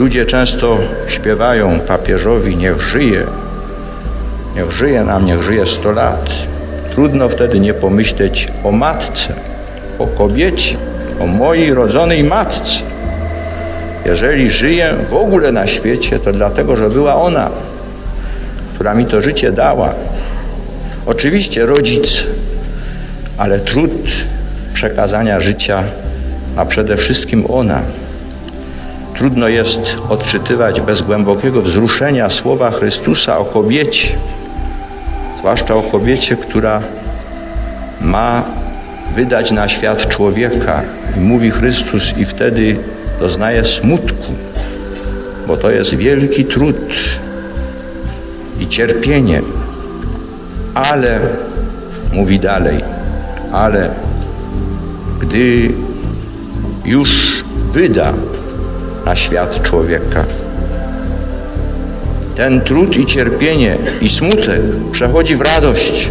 Ludzie często śpiewają papieżowi niech żyje, niech żyje nam, niech żyje 100 lat. Trudno wtedy nie pomyśleć o matce, o kobiecie, o mojej rodzonej matce. Jeżeli żyję w ogóle na świecie, to dlatego, że była ona, która mi to życie dała. Oczywiście rodzic, ale trud przekazania życia ma przede wszystkim ona. Trudno jest odczytywać bez głębokiego wzruszenia słowa Chrystusa o kobiecie, zwłaszcza o kobiecie, która ma wydać na świat człowieka. I mówi Chrystus, i wtedy doznaje smutku, bo to jest wielki trud i cierpienie. Ale, mówi dalej, ale gdy już wyda na świat człowieka, ten trud i cierpienie i smutek przechodzi w radość.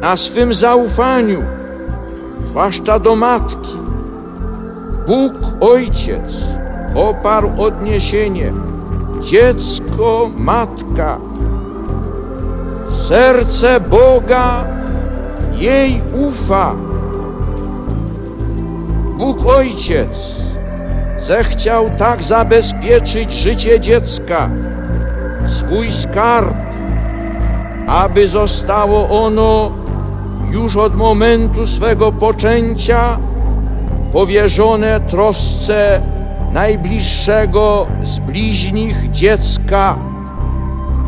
Na swym zaufaniu, zwłaszcza do matki. Bóg Ojciec oparł odniesienie dziecko, matka. Serce Boga jej ufa. Bóg Ojciec zechciał tak zabezpieczyć życie dziecka, swój skarb, aby zostało ono już od momentu swego poczęcia powierzone trosce najbliższego z bliźnich dziecka,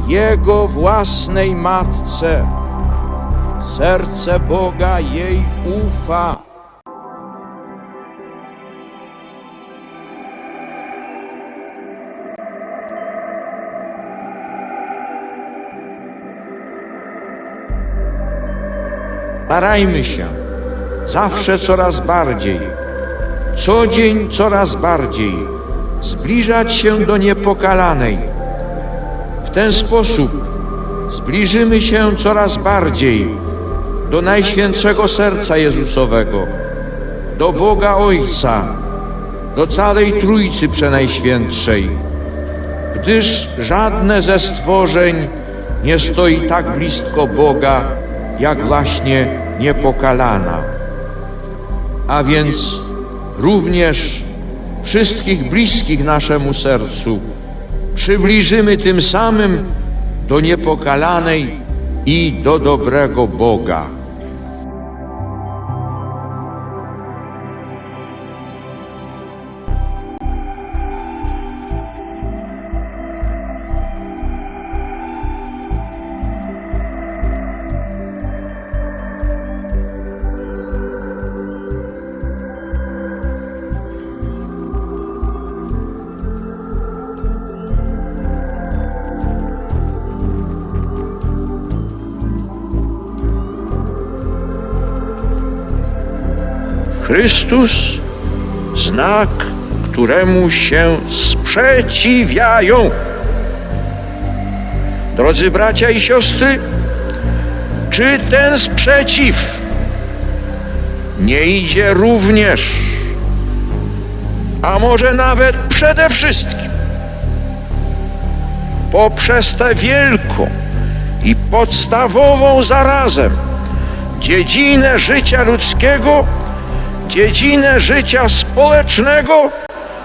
jego własnej matce. Serce Boga jej ufa. Starajmy się. Zawsze coraz bardziej, co dzień coraz bardziej. Zbliżać się do niepokalanej. W ten sposób zbliżymy się coraz bardziej do Najświętszego Serca Jezusowego, do Boga Ojca, do całej Trójcy Przenajświętszej, gdyż żadne ze stworzeń nie stoi tak blisko Boga, jak właśnie niepokalana. A więc również wszystkich bliskich naszemu sercu przybliżymy tym samym do niepokalanej i do dobrego Boga. Chrystus znak, któremu się sprzeciwiają. Drodzy bracia i siostry, czy ten sprzeciw nie idzie również, a może nawet przede wszystkim, poprzez tę wielką i podstawową zarazem dziedzinę życia ludzkiego, dziedzinę życia społecznego,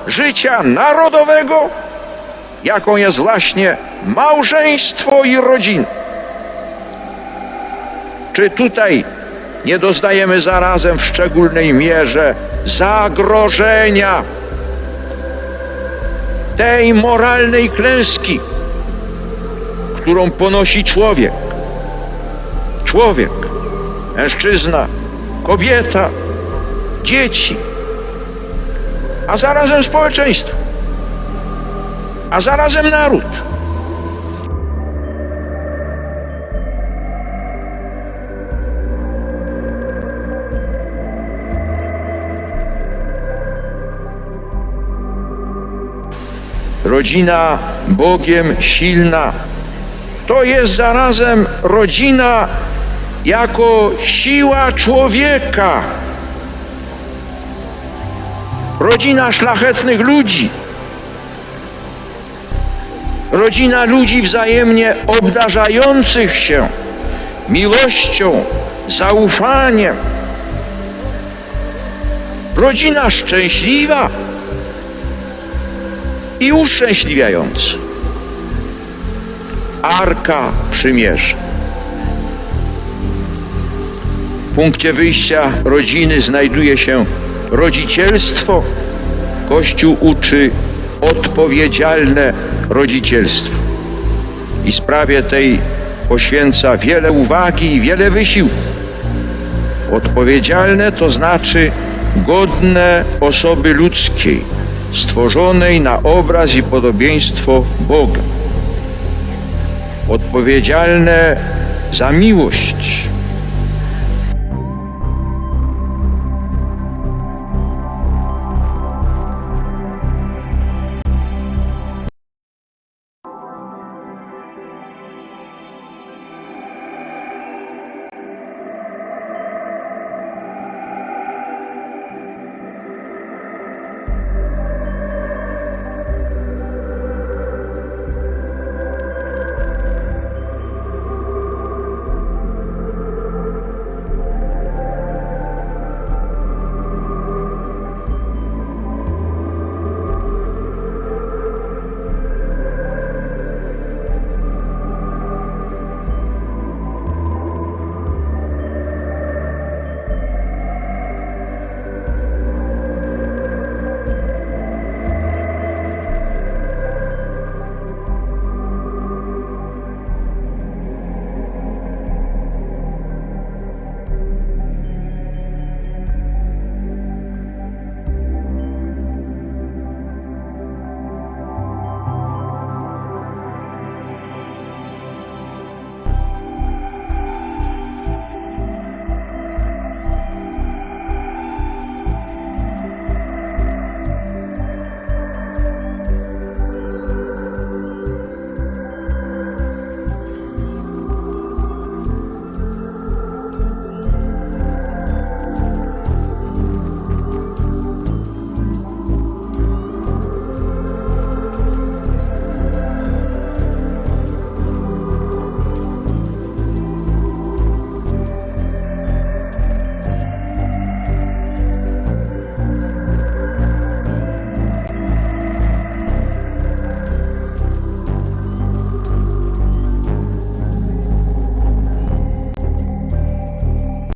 życia narodowego, jaką jest właśnie małżeństwo i rodzina. Czy tutaj nie doznajemy zarazem w szczególnej mierze zagrożenia tej moralnej klęski, którą ponosi człowiek? Człowiek, mężczyzna, kobieta, dzieci, a zarazem społeczeństwo, a zarazem naród. Rodzina Bogiem silna to jest zarazem rodzina jako siła człowieka. Rodzina szlachetnych ludzi. Rodzina ludzi wzajemnie obdarzających się miłością, zaufaniem. Rodzina szczęśliwa i uszczęśliwiająca. Arka Przymierza. W punkcie wyjścia rodziny znajduje się rodzicielstwo. Kościół uczy odpowiedzialne rodzicielstwo. I sprawie tej poświęca wiele uwagi i wiele wysiłku. Odpowiedzialne to znaczy godne osoby ludzkiej, stworzonej na obraz i podobieństwo Boga. Odpowiedzialne za miłość,